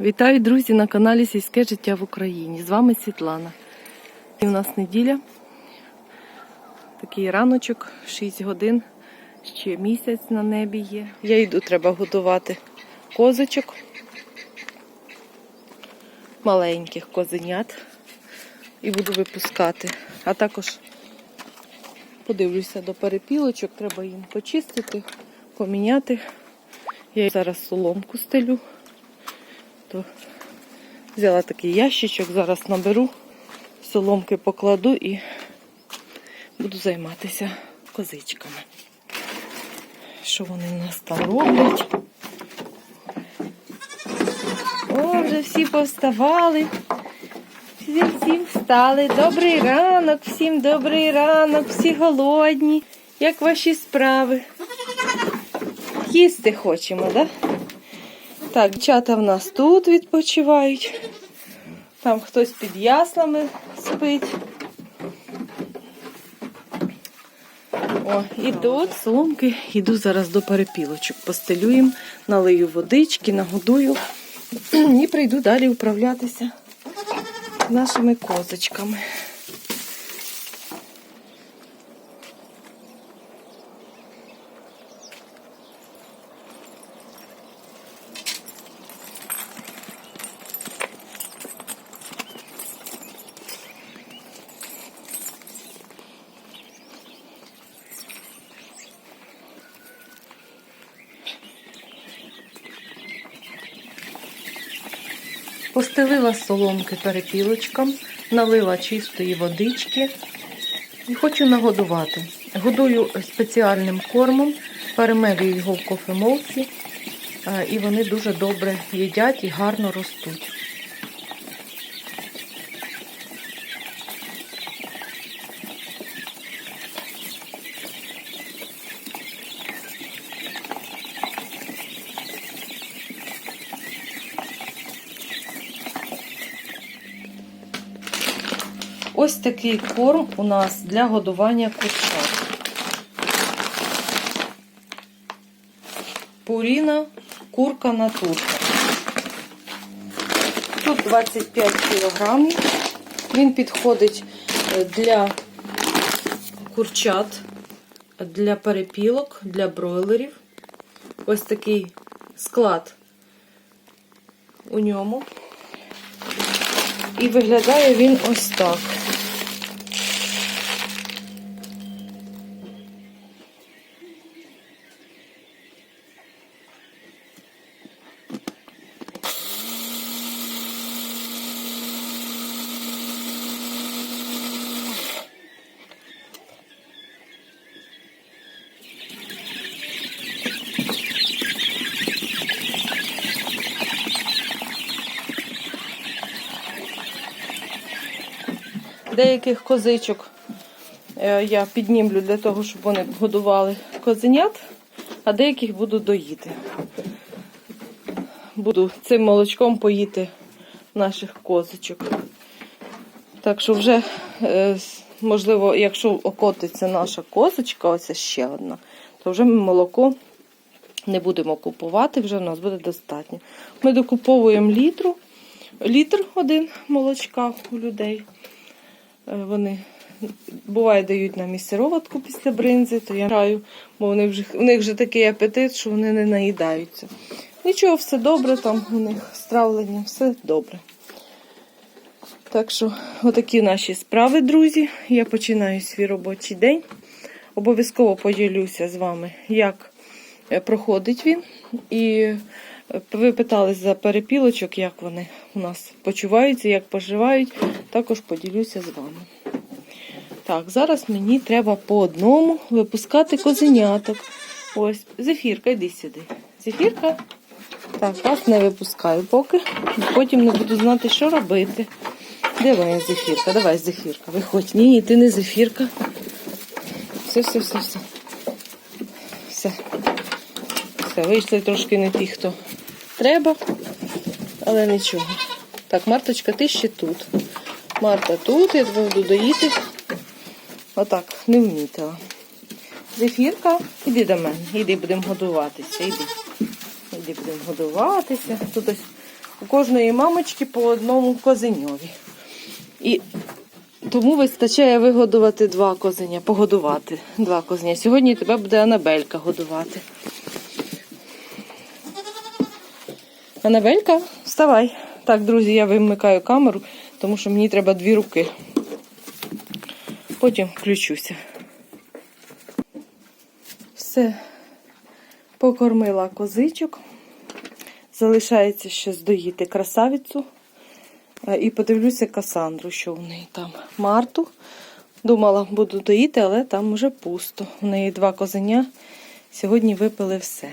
Вітаю, друзі, на каналі Сільське життя в Україні. З вами Світлана. І у нас неділя. Такий раночок, 6 годин. Ще місяць на небі є. Я йду, треба готувати козочок. Маленьких козенят. І буду випускати. А також подивлюся до перепілочок, треба їм почистити, поміняти. Я зараз соломку стелю то взяла такий ящичок, зараз наберу, соломки покладу і буду займатися козичками. Що вони у нас там роблять? О, вже всі повставали. Всі, всі встали. Добрий ранок, всім добрий ранок, всі голодні. Як ваші справи? Їсти хочемо, так? Да? Так, дівчата в нас тут відпочивають. Там хтось під яслами спить. О, і тут соломки йду зараз до перепілочок. Постелю їм, налию водички, нагодую і прийду далі управлятися нашими козочками. Постелила соломки перепілочкам, налила чистої водички і хочу нагодувати. Годую спеціальним кормом, перемелюю його в кофемолці, е, і вони дуже добре їдять і гарно ростуть. Ось такий корм у нас для годування курчат. Пуріна, курка натурка. Тут 25 кілограмів. Він підходить е, для курчат, для перепілок, для бройлерів. Ось такий склад у ньому. І виглядає він ось так. Деяких козичок е, я піднімлю для того, щоб вони годували козенят, а деяких буду доїти. Буду цим молочком поїти наших козочок. Так що вже, е, можливо, якщо окотиться наша козочка, ось ще одна, то вже ми молоко не будемо купувати, вже в нас буде достатньо. Ми докуповуємо літру, літр один молочка у людей. Е, Вони буває дають нам і сироватку після бринзи, то я граю, бо вони вже, у них вже такий апетит, що вони не наїдаються. Нічого, все добре, там у них з травленням, все добре. Так що, отакі наші справи, друзі. Я починаю свій робочий день. Обов'язково поділюся з вами, як е, проходить він. І е, ви питали за перепілочок, як вони у нас почуваються, як поживають. Також поділюся з вами. Так, зараз мені треба по одному випускати козеняток. Ось, зефірка, йди сюди. Зефірка. Так, вас не випускаю поки. Потім не буду знати, що робити. Де зефірка? Давай, зефірка, виходь. Ні, ні, ти не зефірка. Все, все, все, все. Все. Все, вийшли трошки не ті, хто треба, але нічого. Так, Марточка, ти ще тут. Марта тут, я буду доїти. Отак, не вмітила. Зефірка, іди до мене, іди будемо годуватися, іди. Іди будемо годуватися. Тут ось у кожної мамочки по одному козеньові. І тому вистачає вигодувати два козеня, погодувати два козеня. Сьогодні тебе буде Анабелька годувати. Анабелька, вставай. Так, друзі, я вимикаю камеру, тому що мені треба дві руки. Потім включуся. Все, покормила козичок. Залишається ще здоїти красавицю. Е, І подивлюся Касандру, що в неї там. Марту. Думала, буду доїти, але там уже пусто. У неї два козеня. Сьогодні випили все.